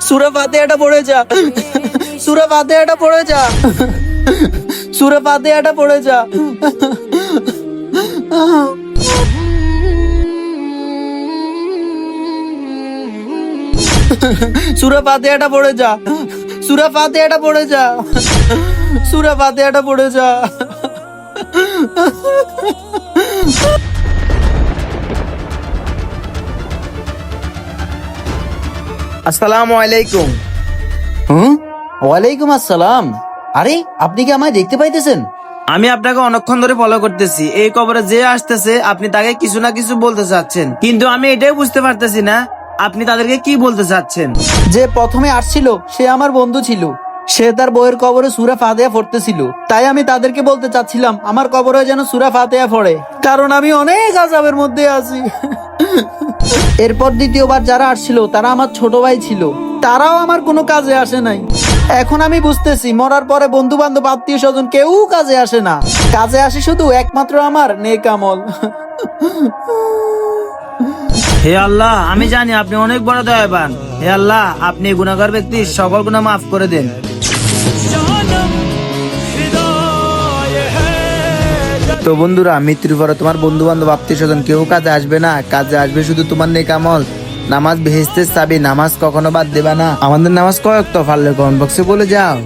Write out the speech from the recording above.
সুরা ফাতেহাটা পড়ে যা। সুরা ফাতেহাটা পড়ে যা। সুরা ফাতেহাটা পড়ে যা। সুরা ফাতেহাটা পড়ে যা। সুরা ফাতেহাটা পড়ে যা। সুরা ফাতেহাটা পড়ে যা। আসসালামু আলাইকুম। হুম? ওয়ালাইকুম আসসালাম। আরে আপনি কি আমায় দেখতে পাইতেছেন? আমি আপনাকে অনেকক্ষণ ধরে ফলো করতেছি। এই কবরে যে আসতেছে আপনি তাকে কিছু না কিছু বলতে চাচ্ছেন। কিন্তু আমি এটাই বুঝতে পারতেছি না আপনি তাদেরকে কি বলতে চাচ্ছেন? যে প্রথমে আসছিল সে আমার বন্ধু ছিল। সে তার বইয়ের কবরে সুরা ফাতেহা পড়তেছিল। তাই আমি তাদেরকে বলতে চাচ্ছিলাম আমার কবরে যেন সুরা ফাতেহা পড়ে। কারণ আমি অনেক আজাবের মধ্যে আছি। এরপর দ্বিতীয়বার যারা আসছিল, তারা আমার ছোট ভাই ছিল। তারাও আমার কোনো কাজে আসে নাই। এখন আমি বুঝতেছি, মরার পরে বন্ধু বান্ধব আত্মীয় স্বজন কেউ কাজে আসে না। কাজে আসে শুধু একমাত্র আমার নেকামল হে আল্লাহ, আমি জানি আপনি অনেক বড় দয়াবান। হে আল্লাহ, আপনি গুণাগার ব্যক্তির সকল গুণা মাফ করে দেন। তো বন্ধুরা, মৃত্যুর পরে তোমার বন্ধু বান্ধব আত্মীয় স্বজন কেউ কাজে আসবে না। কাজে আসবে শুধু তোমার নেকামল নামাজ বেহেস্তে চাবি, নামাজ কখনো বাদ দেবা না। আমাদের নামাজ কয়েক তো পারলে কমেন্ট বক্সে বলে যাও।